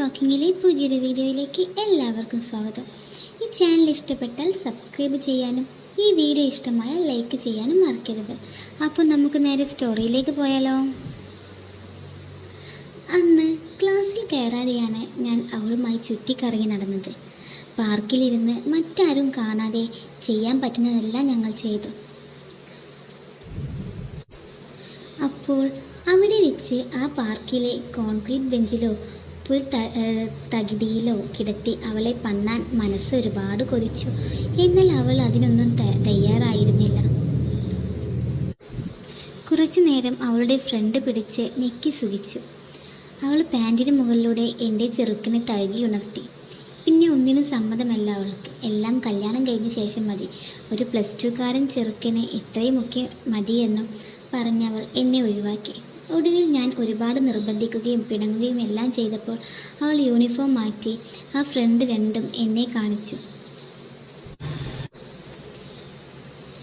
ടോക്കിങ്ങിലെ പുതിയൊരു വീഡിയോയിലേക്ക് എല്ലാവർക്കും സ്വാഗതം. ഈ ചാനൽ ഇഷ്ടപ്പെട്ടാൽ സബ്സ്ക്രൈബ് ചെയ്യാനും ഈ വീഡിയോ ഇഷ്ടമായ ലൈക്ക് ചെയ്യാനും മറക്കരുത്. അപ്പോൾ നമുക്ക് നേരെ സ്റ്റോറിയിലേക്ക് പോയാലോ? അന്ന് ക്ലാസ്സിൽ കയറാതെയാണ് ഞാൻ അവളുമായി ചുറ്റിക്കറങ്ങി നടന്നത്. പാർക്കിലിരുന്ന് മറ്റാരും കാണാതെ ചെയ്യാൻ പറ്റുന്നതെല്ലാം ഞങ്ങൾ ചെയ്തു. അപ്പോൾ അവിടെ വെച്ച് ആ പാർക്കിലെ കോൺക്രീറ്റ് ബെഞ്ചിലോ പുൽ തകിടിയിലോ കിടത്തി അവളെ പണ്ണാൻ മനസ്സ് ഒരുപാട് കൊതിച്ചു. എന്നാൽ അവൾ അതിനൊന്നും തയ്യാറായിരുന്നില്ല. കുറച്ചു നേരം അവളുടെ ഫ്രണ്ട് പിടിച്ച് ഞെക്കി സുഖിച്ചു. അവൾ പാന്റിന് മുകളിലൂടെ എന്റെ ചെറുക്കിനെ തഴുകി ഉണർത്തി. പിന്നെ ഒന്നിനും സമ്മതമല്ല അവൾക്ക്. എല്ലാം കല്യാണം കഴിഞ്ഞ ശേഷം മതി. ഒരു പ്ലസ് ടുക്കാരൻ ചെറുക്കനെ ഇത്രയുമൊക്കെ മതിയെന്നും പറഞ്ഞവൾ എന്നെ ഒഴിവാക്കി. ഒടുവിൽ ഞാൻ ഒരുപാട് നിർബന്ധിക്കുകയും പിണങ്ങുകയും എല്ലാം ചെയ്തപ്പോൾ അവൾ യൂണിഫോം മാറ്റി ആ ഫ്രണ്ട് രണ്ടും എന്നെ കാണിച്ചു.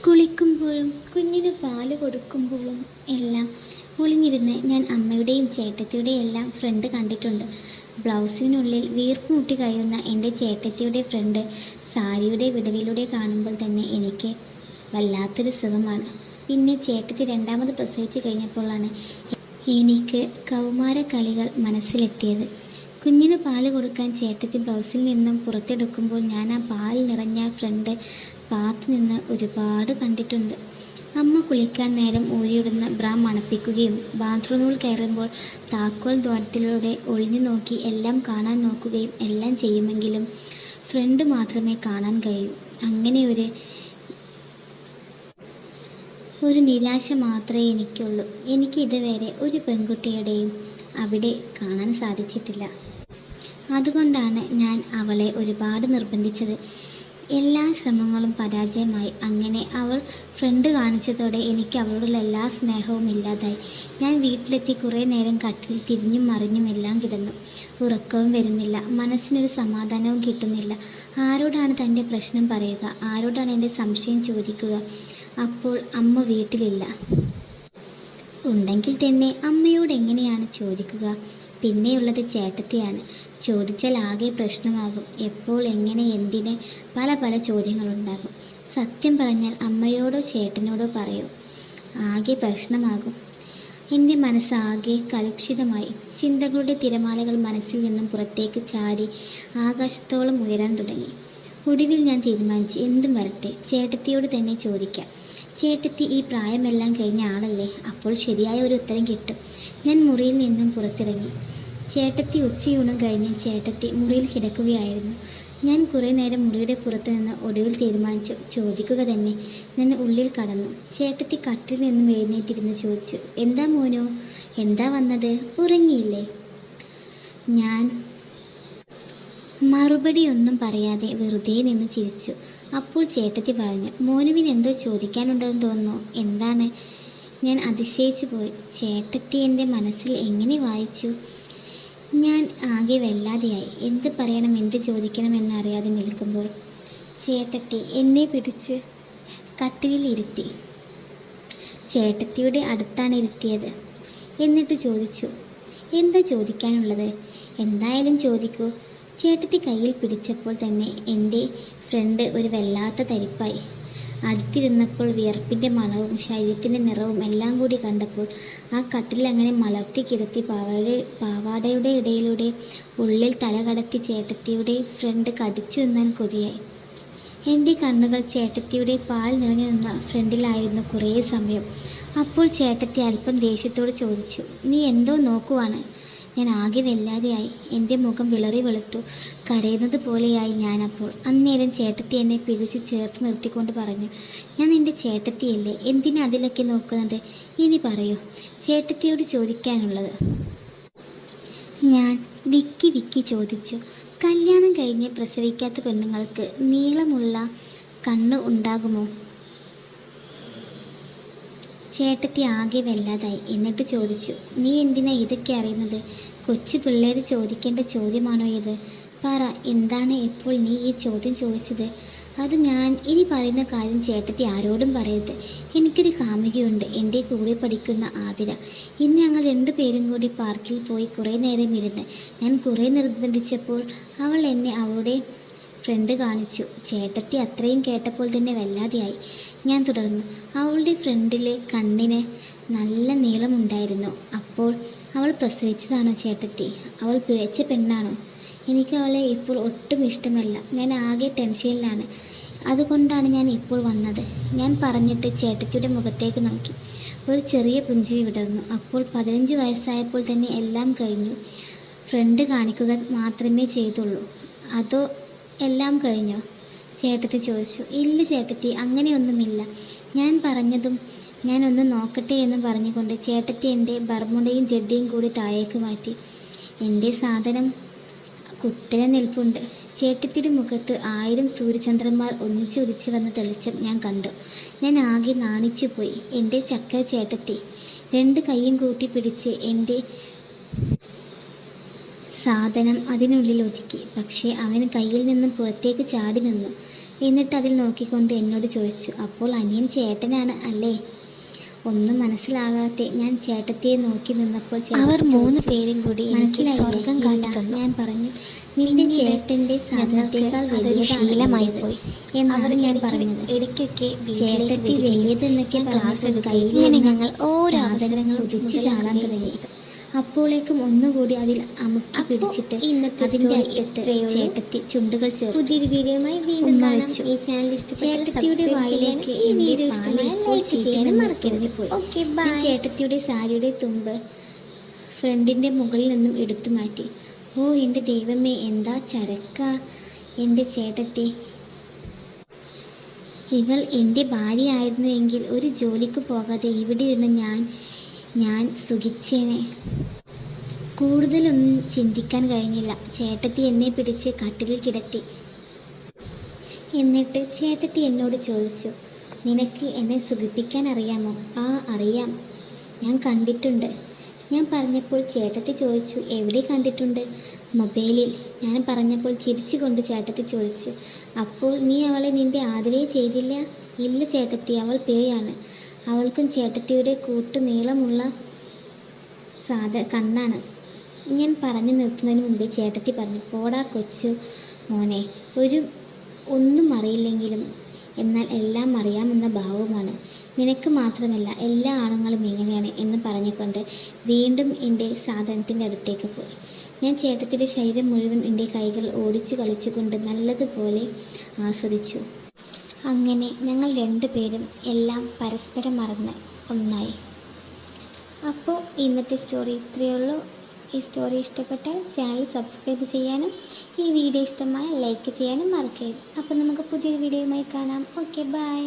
കുളിക്കുമ്പോഴും കുഞ്ഞിന് പാൽ കൊടുക്കുമ്പോഴും എല്ലാം ഒളിഞ്ഞിരുന്ന് ഞാൻ അമ്മയുടെയും ചേട്ടത്തിയുടെയും എല്ലാം ഫ്രണ്ട് കണ്ടിട്ടുണ്ട്. ബ്ലൗസിനുള്ളിൽ വീർപ്പ് മുട്ടി കഴിയുന്ന എന്റെ ചേട്ടത്തിയുടെ ഫ്രണ്ട് സാരിയുടെ വിടവിലൂടെ കാണുമ്പോൾ തന്നെ എനിക്ക് വല്ലാത്തൊരു സുഖമാണ്. പിന്നെ ചേട്ടത്തി രണ്ടാമത് പ്രസവിച്ച് കഴിഞ്ഞപ്പോഴാണ് എനിക്ക് കൗമാര കളികൾ മനസ്സിലെത്തിയത്. കുഞ്ഞിന് പാൽ കൊടുക്കാൻ ചേട്ടത്തി ബ്ലൗസിൽ നിന്നും പുറത്തെടുക്കുമ്പോൾ ഞാൻ ആ പാൽ നിറഞ്ഞ ഫ്രണ്ട് പാത്ത് നിന്ന് ഒരുപാട് കണ്ടിട്ടുണ്ട്. അമ്മ കുളിക്കാൻ നേരം ഊരിയിടുന്ന ബ്രാ മണപ്പിക്കുകയും ബാത്റൂമിൽ കയറുമ്പോൾ താക്കോൽ ദ്വാരത്തിലൂടെ ഒളിഞ്ഞു നോക്കി എല്ലാം കാണാൻ നോക്കുകയും എല്ലാം ചെയ്യുമെങ്കിലും ഫ്രണ്ട് മാത്രമേ കാണാൻ കഴിയൂ. അങ്ങനെ ഒരു ഒരു നിരാശ മാത്രമേ എനിക്കുള്ളൂ. എനിക്ക് ഇതുവരെ ഒരു പെൺകുട്ടിയുടെയും അവിടെ കാണാൻ സാധിച്ചിട്ടില്ല. അതുകൊണ്ടാണ് ഞാൻ അവളെ ഒരുപാട് നിർബന്ധിച്ചത്. എല്ലാ ശ്രമങ്ങളും പരാജയമായി. അങ്ങനെ അവൾ ഫ്രണ്ട് കാണിച്ചതോടെ എനിക്ക് അവളോടുള്ള എല്ലാ സ്നേഹവും ഇല്ലാതായി. ഞാൻ വീട്ടിലെത്തി കുറേ നേരം കട്ടിൽ തിരിഞ്ഞും മറിഞ്ഞും എല്ലാം കിടന്നു. ഉറക്കവും വരുന്നില്ല. മനസ്സിനൊരു സമാധാനവും കിട്ടുന്നില്ല. ആരോടാണ് തന്റെ പ്രശ്നം പറയുക? ആരോടാണ് എന്റെ സംശയം ചോദിക്കുക? അപ്പോൾ അമ്മ വീട്ടിലില്ല. ഉണ്ടെങ്കിൽ തന്നെ അമ്മയോട് എങ്ങനെയാണ് ചോദിക്കുക? പിന്നെയുള്ളത് ചേട്ടത്തിയാണ്. ചോദിച്ചാൽ ആകെ പ്രശ്നമാകും. എപ്പോൾ എങ്ങനെ എന്തിന് പല പല ചോദ്യങ്ങളുണ്ടാകും. സത്യം പറഞ്ഞാൽ അമ്മയോടോ ചേട്ടനോടോ പറയൂ. ആകെ പ്രശ്നമാകും. എന്റെ മനസ്സാകെ കലുഷിതമായി. ചിന്തകളുടെ തിരമാലകൾ മനസ്സിൽ നിന്നും പുറത്തേക്ക് ചാടി ആകാശത്തോളം ഉയരാൻ തുടങ്ങി. ഒടുവിൽ ഞാൻ തീരുമാനിച്ചു എന്തും വരട്ടെ. ചേട്ടത്തിയോട് തന്നെ ചോദിക്കാം. ചേട്ടത്തി ഈ പ്രായമെല്ലാം കഴിഞ്ഞ ആളല്ലേ? അപ്പോൾ ശരിയായ ഒരു ഉത്തരം കിട്ടും. ഞാൻ മുറിയിൽ നിന്നും പുറത്തിറങ്ങി. ചേട്ടത്തി ഉച്ചയൂണും കഴിഞ്ഞ് ചേട്ടത്തി മുറിയിൽ കിടക്കുകയായിരുന്നു. ഞാൻ കുറേ നേരം മുറിയുടെ പുറത്ത് നിന്ന് ഒടുവിൽ തീരുമാനിച്ചു. ചോദിക്കുക തന്നെ ഞാൻ ഉള്ളിൽ കടന്നു. ചേട്ടത്തി കട്ടിൽ നിന്നും എഴുന്നേറ്റിരുന്ന് ചോദിച്ചു എന്താ മോനോ? എന്താ വന്നത്? ഉറങ്ങിയില്ലേ? ഞാൻ മറുപടി ഒന്നും പറയാതെ വെറുതെ നിന്ന് ചിരിച്ചു. അപ്പോൾ ചേട്ടത്തി പറഞ്ഞു മോനുവിന് എന്തോ ചോദിക്കാനുണ്ടെന്ന് തോന്നുന്നു. എന്താണ്? ഞാൻ അതിശയിച്ചു പോയി. ചേട്ടത്തി എന്റെ മനസ്സിൽ എങ്ങനെ വായിച്ചു? ഞാൻ ആകെ വല്ലാതെയായി. എന്ത് പറയണം എന്ത് ചോദിക്കണം എന്നറിയാതെ നിൽക്കുമ്പോൾ ചേട്ടത്തി എന്നെ പിടിച്ച് കട്ടിലിൽ ഇരുത്തി. ചേട്ടത്തിയുടെ അടുത്താണ് ഇരുത്തിയത്. എന്നിട്ട് ചോദിച്ചു എന്താ ചോദിക്കാനുള്ളത്? എന്തായാലും ചോദിക്കൂ. ചേട്ടത്തി കയ്യിൽ പിടിച്ചപ്പോൾ തന്നെ എന്റെ ഫ്രണ്ട് ഒരു വല്ലാത്ത തരിപ്പായി. അടുത്തിരുന്നപ്പോൾ വിയർപ്പിന്റെ മണവും ശരീരത്തിന്റെ നിറവും എല്ലാം കൂടി കണ്ടപ്പോൾ ആ കട്ടിൽ അങ്ങനെ മലർത്തി കിടത്തി പാവാട പാവാടയുടെ ഇടയിലൂടെ ഉള്ളിൽ തല കടത്തി ചേട്ടത്തിയുടെ ഫ്രണ്ട് കടിച്ചു നിന്നാൻ കൊതിയായി. എന്റെ കണ്ണുകൾ ചേട്ടത്തിയുടെ പാൽ നിറഞ്ഞു നിന്ന ഫ്രണ്ടിലായിരുന്നു കുറേ സമയം. അപ്പോൾ ചേട്ടത്തി അല്പം ദേഷ്യത്തോട് ചോദിച്ചു നീ എന്തോ നോക്കുവാണ്? ഞാൻ ആകെ വെല്ലാതെയായി. എന്റെ മുഖം വിളറി വെളുത്തു. കരയുന്നത് പോലെയായി ഞാനപ്പോൾ. അന്നേരം ചേട്ടത്തി എന്നെ പിടിച്ച് ചേർത്ത് നിർത്തിക്കൊണ്ട് പറഞ്ഞു ഞാൻ എന്റെ ചേട്ടത്തിയല്ലേ? എന്തിനാ അതിലൊക്കെ നോക്കുന്നത്? ഇനി പറയൂ. ചേട്ടത്തിയോട് ചോദിക്കാനുള്ളത്? ഞാൻ വിക്കി വിക്കി ചോദിച്ചു കല്യാണം കഴിഞ്ഞ് പ്രസവിക്കാത്ത പെണ്ണുങ്ങൾക്ക് നീളമുള്ള കണ്ണ് ഉണ്ടാകുമോ? ചേട്ടത്തി ആകെ വല്ലാതായി. എന്നിട്ട് ചോദിച്ചു നീ എന്തിനാ ഇതൊക്കെ അറിയുന്നത്? കൊച്ചു പിള്ളേർ ചോദിക്കേണ്ട ചോദ്യമാണോ ഇത്? പറ എന്താണ് ഇപ്പോൾ നീ ഈ ചോദ്യം ചോദിച്ചത്? അത് ഞാൻ ഇനി പറയുന്ന കാര്യം ചേട്ടത്തി ആരോടും പറയരുത്. എനിക്കൊരു കാമുകിയുണ്ട് എന്റെ കൂടെ പഠിക്കുന്ന ആതിര. ഇന്ന് ഞങ്ങൾ രണ്ടു പേരും കൂടി പാർക്കിൽ പോയി കുറേ നേരം ഇരുന്ന്. ഞാൻ കുറേ നിർബന്ധിച്ചപ്പോൾ അവൾ എന്നെ അവളുടെ ഫ്രണ്ട് കാണിച്ചു. ചേട്ടത്തി അത്രയും കേട്ടപ്പോൾ തന്നെ വല്ലാതെയായി. ഞാൻ തുടർന്നു. അവളുടെ ഫ്രണ്ടിലെ കണ്ണിന് നല്ല നീളമുണ്ടായിരുന്നു. അപ്പോൾ അവൾ പ്രസവിച്ചതാണോ ചേട്ടത്തി? അവൾ പിഴച്ച പെണ്ണാണോ? എനിക്ക് അവളെ ഇപ്പോൾ ഒട്ടും ഇഷ്ടമല്ല. ഞാൻ ആകെ ടെൻഷനിലാണ്. അതുകൊണ്ടാണ് ഞാൻ ഇപ്പോൾ വന്നത്. ഞാൻ പറഞ്ഞിട്ട് ചേട്ടത്തിയുടെ മുഖത്തേക്ക് നോക്കി. ഒരു ചെറിയ പുഞ്ചിരി വിടർന്നു. അപ്പോൾ പതിനഞ്ച് വയസ്സായപ്പോൾ തന്നെ എല്ലാം കഴിഞ്ഞു. ഫ്രണ്ട് കാണിക്കുക മാത്രമേ ചെയ്തുള്ളൂ. അതോ എല്ലാം കഴിഞ്ഞോ? ചേട്ടത്തി ചോദിച്ചു. ഇല്ല ചേട്ടത്തി അങ്ങനെയൊന്നുമില്ല. ഞാൻ പറഞ്ഞതും ഞാനൊന്ന് നോക്കട്ടെ എന്ന് പറഞ്ഞുകൊണ്ട് ചേട്ടത്തി എന്റെ ബർമുടയും ജഡ്ഡിയും കൂടി താഴേക്ക് മാറ്റി. എന്റെ സാധനം കുത്തനെ നിൽപ്പുണ്ട്. ചേട്ടത്തിയുടെ മുഖത്ത് ആയിരം സൂര്യചന്ദ്രന്മാർ ഒന്നിച്ച് ഉദിച്ചു വന്ന തെളിച്ചം ഞാൻ കണ്ടു. ഞാൻ ആകെ നാണിച്ചു പോയി എന്റെ ചക്ക ചേട്ടത്തി. രണ്ട് കൈയും കൂട്ടി പിടിച്ച് എന്റെ സാധനം അതിനുള്ളിൽ ഒതുക്കി. പക്ഷേ അവൻ കയ്യിൽ നിന്നും പുറത്തേക്ക് ചാടി നിന്നു. എന്നിട്ട് അതിൽ നോക്കിക്കൊണ്ട് എന്നോട് ചോദിച്ചു അപ്പോൾ അനിയൻ ചേട്ടനാണ് അല്ലേ? ഒന്നും മനസ്സിലാകാതെ ഞാൻ ചേട്ടത്തിയെ നോക്കി നിന്നപ്പോൾ അവർ മൂന്ന് പേരും കൂടി എനിക്ക് സ്വർഗം ഇല്ല, കാട്ടിത്തന്നു. ഞാൻ പറഞ്ഞു നിന്റെ ചേട്ടന്റെ സാധനത്തേക്കാൾ വലിയ ശീലമായി പോയി. എന്നാണ് ഞാൻ പറഞ്ഞു പറഞ്ഞത്. ഇടയ്ക്കൊക്കെ ചേട്ടത്തി വലിയതെന്നൊക്കെ ക്ലാസ് ഇങ്ങനെ ഞങ്ങൾ ഓരോ അവസരങ്ങൾ ഉദിച്ചു ചാടാൻ മുതലാക്കുകയും തുടങ്ങി. ചെയ്തു. അപ്പോഴേക്കും ഒന്നുകൂടി അതിൽ അമുക്കി പിടിച്ചിട്ട് ഇന്നത്തെ അറ്റത്ത് ചേട്ടത്തി ചുണ്ടുകൾ ചേർത്ത്. പുതിയൊരു വീഡിയോയുമായി വീണ്ടും കാണിച്ചു കാണാം ഈ ചാനൽ ചേട്ടത്തിയുടെ വായിലേക്ക് ഈ വീഡിയോ ലൈക്ക് ചെയ്യാനും മറക്കരുത്. ഓക്കെ ബൈ ചേട്ടത്തിയുടെ സാരിയുടെ തുമ്പ് ഫ്രണ്ടിന്റെ മുകളിൽ നിന്നും എടുത്തു മാറ്റി. ഓ എന്റെ ദൈവമേ എന്താ ചരക്ക? എന്റെ ചേട്ടത്തി. ഇവൾ എന്റെ ഭാര്യയായിരുന്നുവെങ്കിൽ ഒരു ജോലിക്ക് പോകാതെ ഇവിടെ ഇരുന്ന് ഞാൻ ഞാൻ സുഖിച്ചേനെ. കൂടുതലൊന്നും ചിന്തിക്കാൻ കഴിഞ്ഞില്ല. ചേട്ടത്തി എന്നെ പിടിച്ച് കട്ടിലിൽ കിടത്തി. എന്നിട്ട് ചേട്ടത്തി എന്നോട് ചോദിച്ചു നിനക്ക് എന്നെ സുഖിപ്പിക്കാൻ അറിയാമോ? ആ അറിയാം. ഞാൻ കണ്ടിട്ടുണ്ട്. ഞാൻ പറഞ്ഞപ്പോൾ ചേട്ടത്തി ചോദിച്ചു എവിടെ കണ്ടിട്ടുണ്ട്? മൊബൈലിൽ. ഞാൻ പറഞ്ഞപ്പോൾ ചിരിച്ചുകൊണ്ട് ചേട്ടത്തി ചോദിച്ചു അപ്പോൾ നീ അവളെ നിന്റെ ആദരേ ചെയ്തില്ല? ഇല്ല ചേട്ടത്തി അവൾ പേയാണ്. അവൾക്കും ചേട്ടത്തിയുടെ കൂട്ടു നീളമുള്ള സാധ കണ്ണാണ്. ഞാൻ പറഞ്ഞു നിർത്തുന്നതിന് മുമ്പേ ചേട്ടത്തി പറഞ്ഞു പോടാ കൊച്ചു മോനെ ഒരു ഒന്നും അറിയില്ലെങ്കിലും എന്നാൽ എല്ലാം അറിയാമെന്ന ഭാവവുമാണ്. നിനക്ക് മാത്രമല്ല എല്ലാ ആണുങ്ങളും ഇങ്ങനെയാണ് എന്ന് പറഞ്ഞുകൊണ്ട് വീണ്ടും എന്റെ സാധനത്തിന്റെ അടുത്തേക്ക് പോയി. ഞാൻ ചേട്ടത്തിയുടെ ശരീരം മുഴുവൻ എന്റെ കൈകൾ ഓടിച്ചു കളിച്ചുകൊണ്ട് നല്ലതുപോലെ ആസ്വദിച്ചു. അങ്ങനെ ഞങ്ങൾ രണ്ടുപേരും എല്ലാം പരസ്പരം മറന്ന് ഒന്നായി. അപ്പോൾ ഇന്നത്തെ സ്റ്റോറി ഇത്രയേ ഉള്ളൂ. ഈ സ്റ്റോറി ഇഷ്ടപ്പെട്ടാൽ ചാനൽ സബ്സ്ക്രൈബ് ചെയ്യാനും ഈ വീഡിയോ ഇഷ്ടമായ ലൈക്ക് ചെയ്യാനും മറക്കരുത്. അപ്പോൾ നമുക്ക് പുതിയൊരു വീഡിയോയുമായി കാണാം. Okay bye